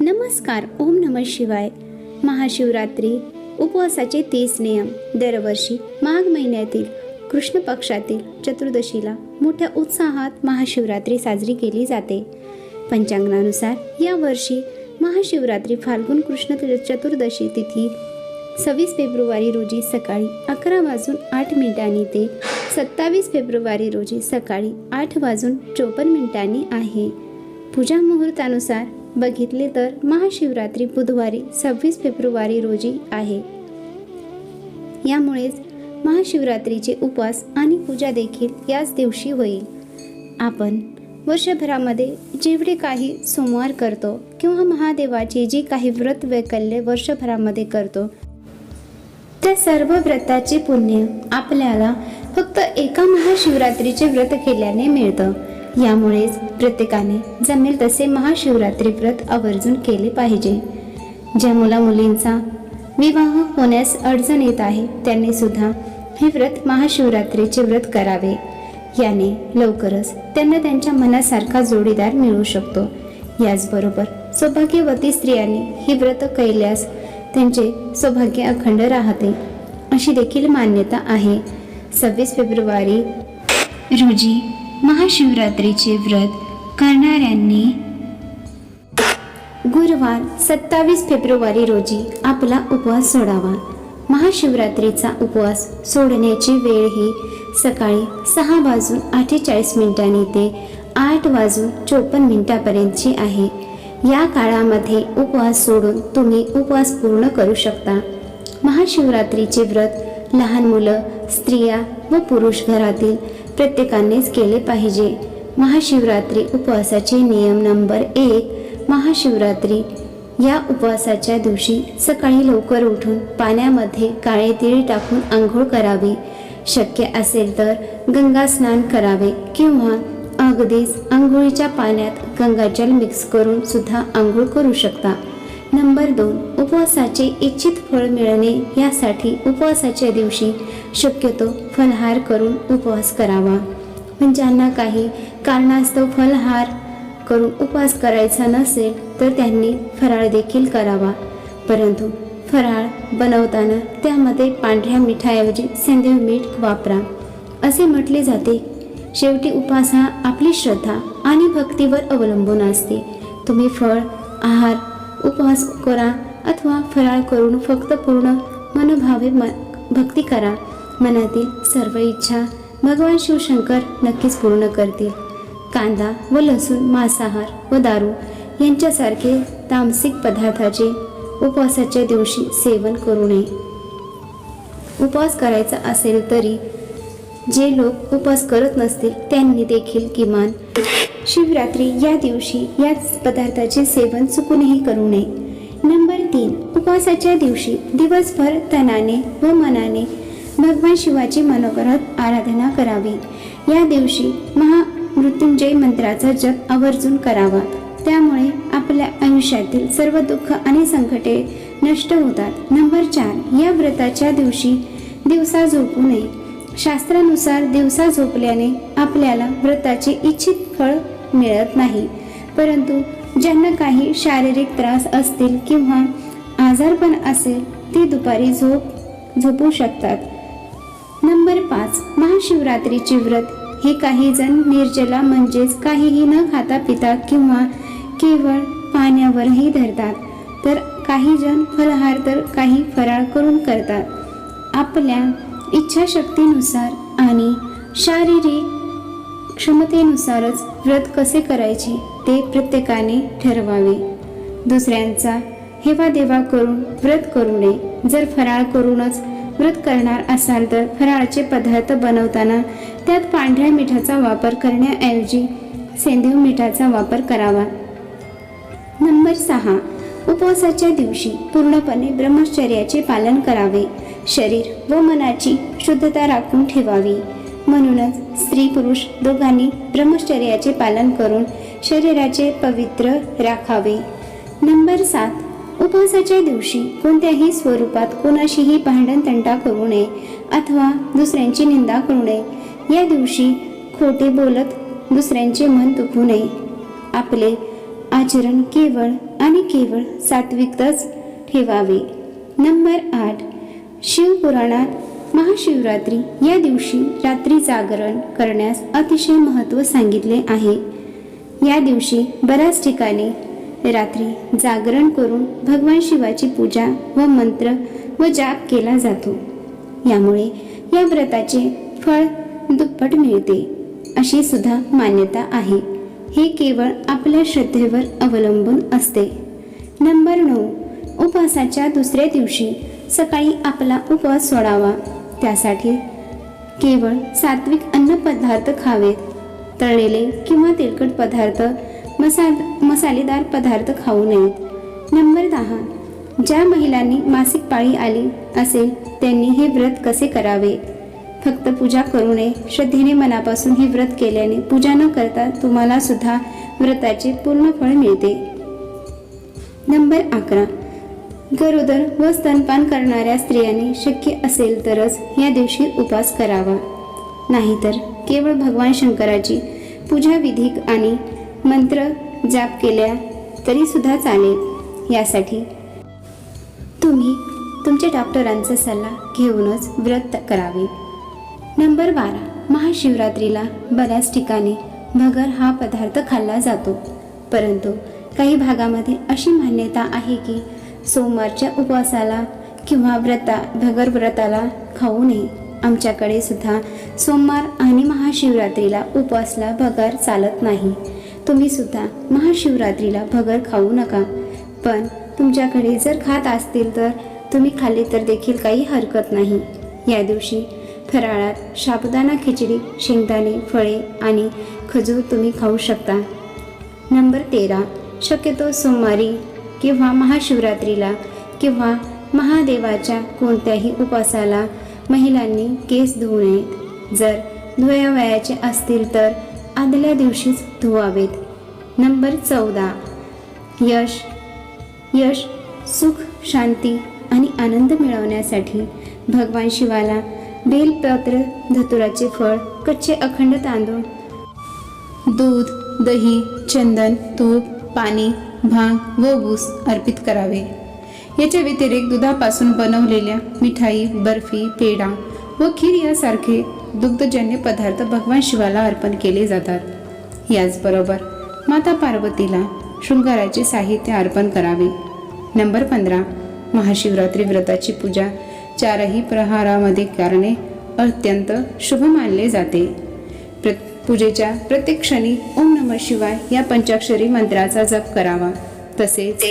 नमस्कार ओम नम शिवाय. महाशिवरात्री उपवासाचे तीस नियम. दरवर्षी माघ महिन्यातील कृष्ण पक्षातील चतुर्दशीला मोठ्या उत्साहात महाशिवरात्री साजरी केली जाते. पंचांगानुसार यावर्षी महाशिवरात्री फाल्गुन कृष्ण चतुर्दशी तिथी सव्वीस फेब्रुवारी रोजी सकाळी अकरा वाजून आठ मिनिटांनी ते सत्तावीस फेब्रुवारी रोजी सकाळी आठ वाजून चोपन्न मिनिटांनी आहे. पूजा मुहूर्तानुसार बघितले तर महाशिवरात्री बुधवारी सव्वीस फेब्रुवारी रोजी आहे. यामुळेच महाशिवरात्रीचे उपवास आणि पूजा देखील याच दिवशी होईल. आपण वर्षभरामध्ये जेवढे काही सोमवार करतो किंवा महादेवाचे जे काही व्रत वैकल्य वर्षभरामध्ये करतो त्या सर्व व्रताचे पुण्य आपल्याला फक्त एका महाशिवरात्रीचे व्रत केल्याने मिळतं. यामुळेच प्रत्येकाने जमेल तसे महाशिवरात्री व्रत आवर्जून केले पाहिजे. ज्या मुला मुलींचा विवाह होण्यास अडचण येत आहे त्यांनी सुद्धा हे व्रत महाशिवरात्रीचे व्रत करावे. याने लवकरच त्यांना त्यांच्या मनासारखा जोडीदार मिळू शकतो. याचबरोबर सौभाग्यवती स्त्रियांनी ही व्रत कैल्यास त्यांचे सौभाग्य अखंड राहते अशी देखील मान्यता आहे. सव्वीस फेब्रुवारी रोजी महाशिवरात्रीचे व्रत करणाऱ्यांनी गुरुवार सत्तावीस फेब्रुवारी रोजी आपला उपवास सोडावा. महाशिवरात्रीचा उपवास सोडण्याची वेळ ही सकाळी सहा वाजून अठ्ठेचाळीस मिनिटांनी ते आठ वाजून चोपन्न मिनिटापर्यंतची आहे. या काळामध्ये उपवास सोडून तुम्ही उपवास पूर्ण करू शकता. महाशिवरात्रीचे व्रत लहान मुलं स्त्रिया व पुरुष घरातील प्रत्येकानेच केले पाहिजे. महाशिवरात्री उपवासाचे नियम नंबर एक महाशिवरात्री. या उपवासाच्या दिवशी सकाळी लवकर उठून पाण्यामध्ये काळे तीळ टाकून आंघोळ करावी. शक्य असेल तर गंगा स्नान करावे किंवा अगदीच आंघोळीच्या पाण्यात गंगाजल मिक्स करून सुद्धा आंघोळ करू शकता. नंबर दोन उपवासाचे इच्छित फळ मिळणे यासाठी उपवासाच्या दिवशी शक्यतो फलहार करून उपवास करावा. म्हणजे पण ज्यांना काही कारणास्तव फलहार करून उपवास करायचा नसेल तर त्यांनी फराळ देखील करावा. परंतु फराळ बनवताना त्यामध्ये पांढऱ्या मिठाऐवजी सेंद्रिय मीठ वापरा. असे म्हटले जाते शेवटी उपास हा आपली श्रद्धा आणि भक्तीवर अवलंबून असते. तुम्ही फळ आहार उपवास करा अथवा फराळ करून फक्त पूर्ण मनोभावे म भक्ती करा. मनातील सर्व इच्छा भगवान शिवशंकर नक्कीच पूर्ण करतील. कांदा व लसूण मांसाहार व दारू यांच्यासारखे तामसिक पदार्थाचे उपवासाच्या दिवशी सेवन करू नये. उपवास करायचा असेल तरी जे लोक उपवास करत नसतील त्यांनी देखील किमान शिवरात्री या दिवशी याच पदार्थाचे सेवन चुकूनही करू नये. नंबर तीन उपवासाच्या दिवशी दिवसभर तनाने व मनाने भगवान शिवाची मनोगरात आराधना करावी. या दिवशी महा मृत्युंजय मंत्राचा जप आवर्जून करावा. त्यामुळे आपल्या आयुष्यातील सर्व दुःख आणि संकटे नष्ट होतात. नंबर चार या व्रताच्या दिवशी दिवसा झोपू नये. शास्त्रानुसार दिवसा झोपल्याने आपल्याला व्रताचे इच्छित फळ मिळत नाही. परंतु ज्यांना काही शारीरिक त्रास असतील किंवा आजारपण असेल ती दुपारी झोप झोपू शकतात. नंबर पाच महाशिवरात्रीचे व्रत हे काही जण निर्जला म्हणजेच काहीही न खाता पिता किंवा केवळ पाण्यावरही धरतात. तर काही जण फलहार तर काही फराळ करून करतात. आपल्या इच्छाशक्तीनुसार आणि शारीरिक क्षमतेनुसारच व्रत कसे करायचे ते प्रत्येकाने ठरवावे. दुसऱ्यांचा हेवा देवा करून व्रत करू नये. जर फराळ करूनच व्रत करणार असाल तर फराळाचे पदार्थ बनवताना त्यात पांढऱ्या मिठाचा वापर करण्याऐवजी सेंद्रिय मिठाचा वापर करावा. नंबर सहा. उपवासाच्या दिवशी पूर्णपणे ब्रह्मचर्याचे पालन करावे. शरीर व मनाची शुद्धता राखून ठेवावी. म्हणूनच स्त्री पुरुष दोघांनी ब्रह्मचर्याचे पालन करून शरीराचे पवित्र राखावे. नंबर सात. उपवासाच्या दिवशी कोणत्याही स्वरूपात कोणाशीही भांडण तंटा करू नये अथवा दुसऱ्यांची निंदा करू नये. या दिवशी खोटे बोलत दुसऱ्यांचे मन दुखू नये. आपले आचरण केवळ आणि केवळ सात्विकच ठेवावे. नंबर आठ. शिवपुराणात महाशिवरात्री या दिवशी रात्री जागरण करण्यास अतिशय महत्त्व सांगितले आहे. या दिवशी बऱ्याच ठिकाणी रात्री जागरण करून भगवान शिवाची पूजा व मंत्र व जाप केला जातो. यामुळे या व्रताचे फळ दुप्पट मिळते अशी सुद्धा मान्यता आहे. हे केवळ आपल्या श्रद्धेवर अवलंबून असते. नंबर नऊ. उपवासाच्या दुसऱ्या दिवशी सकाळी आपला उपवास सोडावा. त्यासाठी केवळ सात्विक अन्नपदार्थ खावेत. तळलेले किंवा तेलकट पदार्थ मसा मसालेदार पदार्थ खाऊ नयेत. नंबर दहा. ज्या महिलांनी मासिक पाळी आली असेल त्यांनी हे व्रत कसे करावे? फक्त पूजा करू नये. श्रद्धेने मनापासून हे व्रत केल्याने पूजा न करता तुम्हाला सुद्धा व्रताचे पूर्ण फळ मिळते. नंबर अकरा. गरोदर व स्तनपान करणाऱ्या स्त्रियांनी शक्य असेल तरच या दिवशी उपवास करावा. नाहीतर केवळ भगवान शंकराची पूजा विधिक आणि मंत्र जाप केल्या तरीसुद्धा चालेल. यासाठी तुम्ही तुमच्या डॉक्टरांचा सल्ला घेऊनच व्रत करावे. नंबर बारा. महाशिवरात्रीला बऱ्याच ठिकाणी भगर हा पदार्थ खाल्ला जातो. परंतु काही भागामध्ये अशी मान्यता आहे की सोमवारच्या उपवासाला किंवा व्रता भगर व्रताला खाऊ नये. आमच्याकडे सुद्धा सोमवार आणि महाशिवरात्रीला उपवासला भगर चालत नाही. तुम्ही सुद्धा महाशिवरात्रीला भगर खाऊ नका. पण तुमच्याकडे जर खात असतील तर तुम्ही खाल्ले तर देखील काही हरकत नाही. या दिवशी फराळात साबुदाणा खिचडी शेंगदाणे फळे आणि खजूर तुम्ही खाऊ शकता. नंबर तेरा. शक्यतो सोमवारी किंवा महाशिवरात्रीला किंवा महादेवाच्या कोणत्याही उपवासाला महिलांनी केस धुवू नयेत. जर धुयावयाचे असतील तर आदल्या दिवशीच धुवावेत. नंबर चौदा. यश. यश सुख शांती आणि आनंद मिळवण्यासाठी भगवान शिवाला बेलपत्र धतुराचे फळ कच्चे अखंड तांदूळ. दूध दही चंदन तूप पाणी भांग व ऊस अर्पित करावे. याच्या व्यतिरिक्त दुधापासून बनवलेल्या मिठाई बर्फी पेढा व खीर यासारखे दुग्धजन्य पदार्थ भगवान शिवाला अर्पण केले जातात. याचबरोबर माता पार्वतीला शृंगाराचे साहित्य अर्पण करावे. नंबर पंधरा महाशिवरात्री व्रताची पूजा चारही प्रहारामध्ये करणे अत्यंत शुभ मानले जाते. प्र पूजेच्या प्रत्येक क्षणी ओम नम शिवाय या पंचाक्षरी मंत्राचा जप करावा. तसेच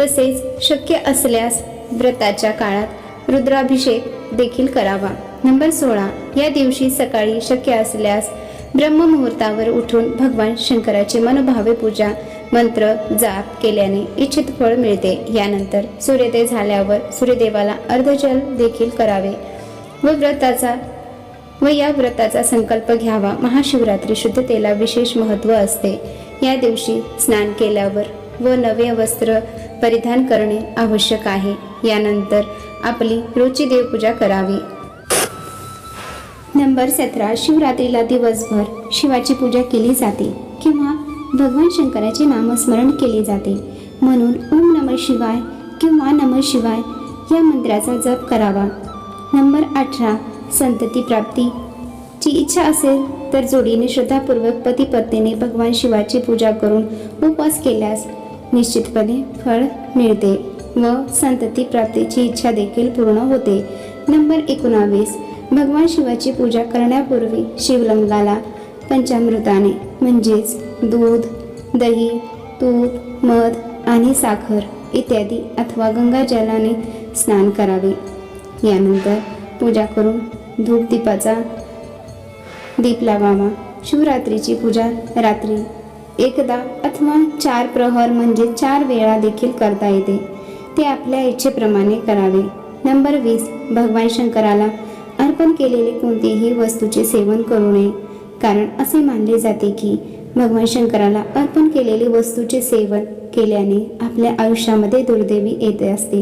तसेच शक्य असल्यास व्रताच्या काळात रुद्राभिषेक देखील करावा. नंबर सोळा या दिवशी सकाळी शक्य असल्यास ब्रह्ममुहूर्तावर उठून भगवान शंकराची मनोभावे पूजा मंत्र जाप केल्याने इच्छित फळ मिळते. यानंतर सूर्योदय झाल्यावर सूर्यदेवाला अर्धजल देखील करावे. व व्रताचा व या व्रताचा संकल्प घ्यावा. महाशिवरात्री शुद्धतेला विशेष महत्त्व असते. या दिवशी स्नान केल्यावर व नवे वस्त्र परिधान करणे आवश्यक आहे. यानंतर आपली रोजची देवपूजा करावी. नंबर सतरा. शिवरात्रीला दिवसभर शिवाची पूजा केली जाते किंवा भगवान शंकराचे नामस्मरण केले जाते. म्हणून ओम नम शिवाय किंवा नम शिवाय या मंत्राचा जप करावा. नंबर अठरा संतती प्राप्तीची इच्छा असेल तर जोडीने श्रद्धापूर्वक पती पत्नीने भगवान शिवाची पूजा करून उपवास केल्यास निश्चितपणे फळ मिळते व संतती प्राप्तीची इच्छा देखील पूर्ण होते. नंबर एकोणावीस भगवान शिवाची पूजा करण्यापूर्वी शिवलंगाला पंचामृताने म्हणजेच दूध दही तूप मध आणि साखर इत्यादी अथवा गंगाजलाने स्नान करावे. यानंतर पूजा करून धूपदीपाचा दीप लावावा. शिवरात्रीची पूजा रात्री एकदा अथवा चार प्रहर म्हणजे चार वेळा देखील करता येते. ते आपल्या इच्छेप्रमाणे करावे. नंबर वीस भगवान शंकराला अर्पण केलेले कोणतेही वस्तूचे सेवन करू नये. कारण असे मानले जाते की भगवान शंकराला अर्पण केलेले वस्तूचे सेवन केल्याने आपल्या आयुष्यामध्ये दुर्दैवी येते असते.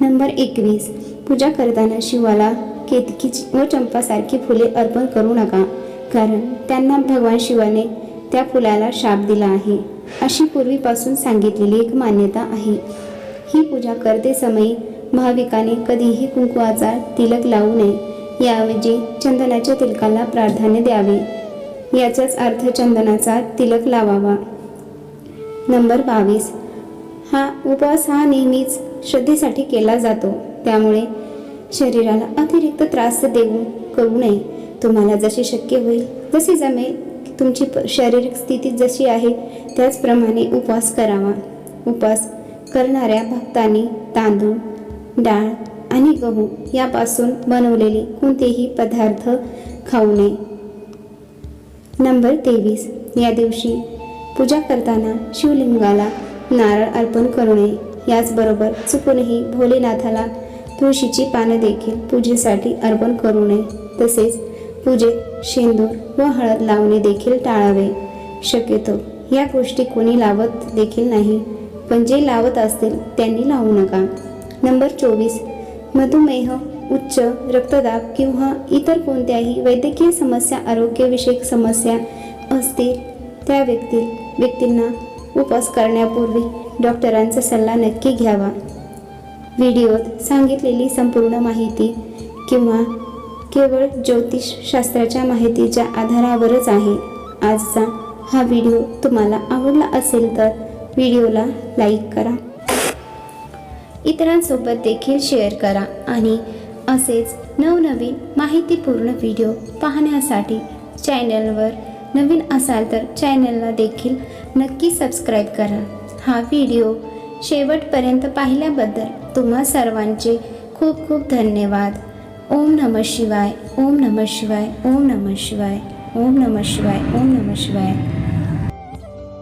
नंबर एकवीस. पूजा करताना शिवाला केतकी व चंपासारखी फुले अर्पण करू नका कारण त्यांना भगवान शिवाने त्या फुलाला शाप दिला आहे. अशी पूर्वीपासून सांगितलेली एक मान्यता आहे. ही पूजा करते समयी भाविकाने कधीही कुंकुवाचा तिलक लावू नये. याऐवजी चंदनाच्या तिलकाला प्राधान्य द्यावे. याचाच अर्थ चंदनाचा तिलक लावावा. नंबर बावीस. हा उपवास हा नेहमीच श्रद्धेसाठी केला जातो. त्यामुळे शरीराला अतिरिक्त त्रास देऊ करू नये. तुम्हाला जसे शक्य होईल जसे जमेल. तुमची प- शारीरिक स्थिती जशी आहे त्याचप्रमाणे उपवास करावा. उपवास करणाऱ्या भक्तांनी तांदूळ डाळ आणि गहू यापासून बनवलेले कोणतेही पदार्थ खाऊ नये. नंबर तेवीस. या दिवशी पूजा करताना शिवलिंगाला नारळ अर्पण करू नये. याचबरोबर चुकूनही भोलेनाथाला तुळशीची पानं देखील पूजेसाठी अर्पण करू नये. तसेच पूजेत शेंदूर व हळद लावणे देखील टाळावे. शक्यतो या गोष्टी कोणी लावत देखील नाही. पण जे लावत असतील त्यांनी लावू नका. नंबर चोवीस. मधुमेह उच्च रक्तदाब किंवा इतर कोणत्याही वैद्यकीय समस्या आरोग्यविषयक समस्या असतील त्या व्यक्ती व्यक्तींना उपवास करण्यापूर्वी डॉक्टरांचा सल्ला नक्की घ्यावा. व्हिडिओत सांगितलेली संपूर्ण माहिती किंवा केवळ ज्योतिषशास्त्राच्या माहितीच्या आधारावरच आहे. आजचा हा व्हिडिओ तुम्हाला आवडला असेल तर व्हिडिओला लाईक करा. इतरांसोबत देखील शेअर करा आणि असेच नवनवीन माहितीपूर्ण व्हिडिओ पाहण्यासाठी चॅनलवर नवीन असाल तर चॅनलला देखील नक्की सबस्क्राईब करा. हा व्हिडिओ शेवटपर्यंत पाहिल्याबद्दल तुम्हा सर्वांचे खूप खूप धन्यवाद. ओम नमः शिवाय ओम नमः शिवाय ओम नमः शिवाय ओम नमः शिवाय ओम नमः शिवाय.